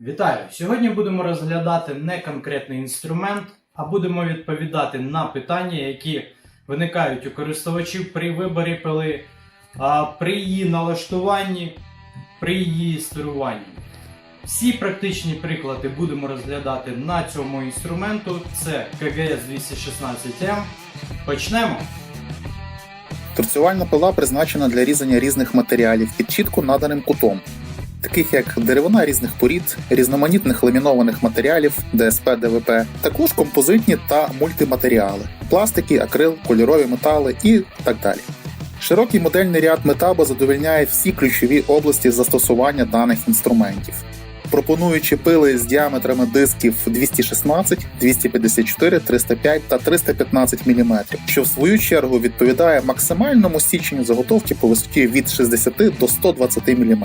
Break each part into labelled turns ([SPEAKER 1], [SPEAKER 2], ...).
[SPEAKER 1] Вітаю! Сьогодні будемо розглядати не конкретний інструмент, а будемо відповідати на питання, які виникають у користувачів при виборі пили, при її налаштуванні, при її стеруванні. Всі практичні приклади будемо розглядати на цьому інструменту. Це КГС 216М. Почнемо.
[SPEAKER 2] Торцювальна пила призначена для різання різних матеріалів під чітко наданим кутом, таких як деревина різних порід, різноманітних ламінованих матеріалів, ДСП, ДВП, також композитні та мультиматеріали, пластики, акрил, кольорові метали і так далі. Широкий модельний ряд Метаба задовільняє всі ключові області застосування даних інструментів. Пропонуючи пили з діаметрами дисків 216, 254, 305 та 315 мм, що в свою чергу відповідає максимальному січенню заготовки по висоті від 60 до 120 мм.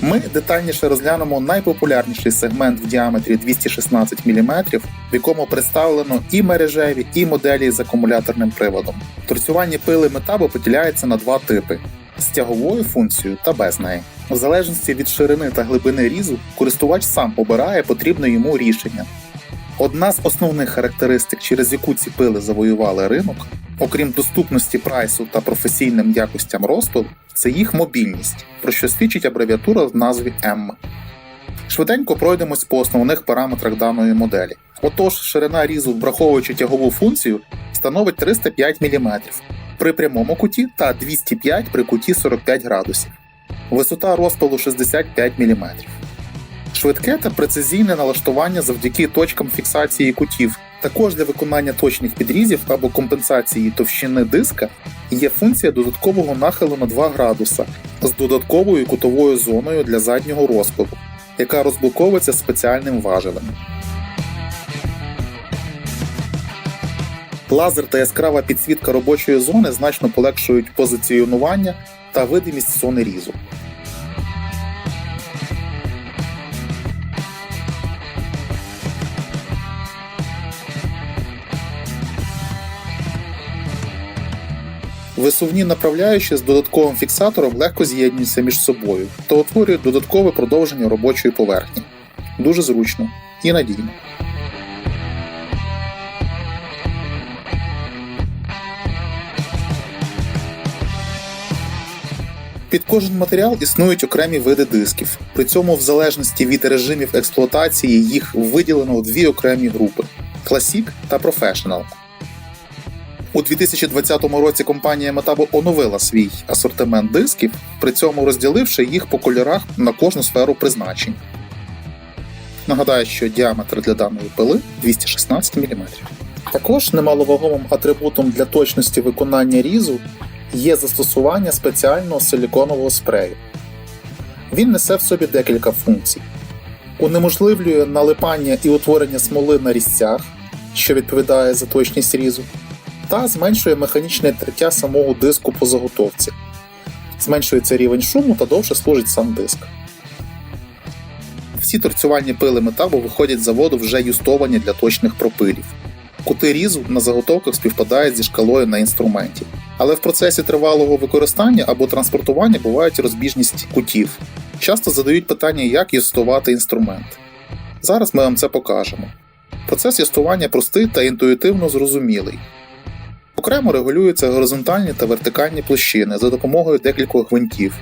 [SPEAKER 2] Ми детальніше розглянемо найпопулярніший сегмент в діаметрі 216 мм, в якому представлено і мережеві, і моделі з акумуляторним приводом. Торцювальні пили метабо поділяються на два типи: з тяговою функцією та без неї. В залежності від ширини та глибини різу, користувач сам обирає потрібне йому рішення. Одна з основних характеристик, через яку ці пили завоювали ринок, окрім доступності прайсу та професійним якостям розпилу, це їх мобільність, про що свідчить абревіатура в назві M. Швиденько пройдемось по основних параметрах даної моделі. Отож, ширина різу, враховуючи тягову функцію, становить 305 мм при прямому куті та 205 при куті 45 градусів. Висота розпилу 65 мм. Швидке та прецизійне налаштування завдяки точкам фіксації кутів. Також для виконання точних підрізів або компенсації товщини диска є функція додаткового нахилу на 2 градуса з додатковою кутовою зоною для заднього розпилу, яка розблоковується спеціальним важелем. Лазер та яскрава підсвітка робочої зони значно полегшують позиціонування та видимість зони різу. Висувні направляючі з додатковим фіксатором легко з'єднуються між собою та утворюють додаткове продовження робочої поверхні. Дуже зручно і надійно. Під кожен матеріал існують окремі види дисків. При цьому, в залежності від режимів експлуатації, їх виділено в дві окремі групи: Classic та Professional. У 2020 році компанія Metabo оновила свій асортимент дисків, при цьому розділивши їх по кольорах на кожну сферу призначень. Нагадаю, що діаметр для даної пили 216 мм. Також немаловагомим атрибутом для точності виконання різу є застосування спеціального силіконового спрею. Він несе в собі декілька функцій: унеможливлює налипання і утворення смоли на різцях, що відповідає за точність різу, та зменшує механічне триття самого диску по заготовці, зменшується рівень шуму та довше служить сам диск. Всі торцювальні пили метабу виходять з заводу вже юстовані для точних пропилів. Кути різу на заготовках співпадають зі шкалою на інструменті. Але в процесі тривалого використання або транспортування бувають розбіжність кутів. Часто задають питання, як юстувати інструмент. Зараз ми вам це покажемо. Процес юстування простий та інтуїтивно зрозумілий. Окремо регулюються горизонтальні та вертикальні площини за допомогою декількох гвинтів.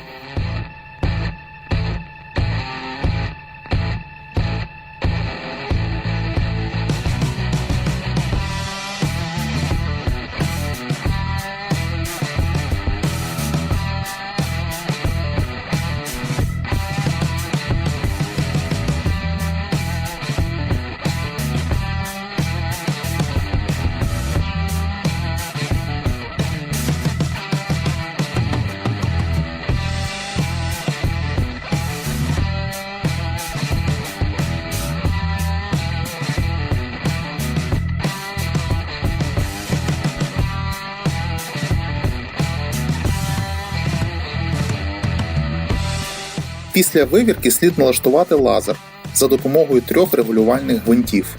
[SPEAKER 2] Після вивірки слід налаштувати лазер за допомогою трьох регулювальних гвинтів.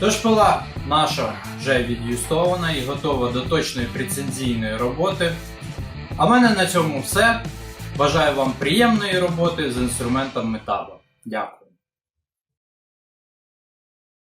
[SPEAKER 1] Тож пила наша вже від'юстована і готова до точної прецензійної роботи. А в мене на цьому все. Бажаю вам приємної роботи з інструментом метабо. Дякую.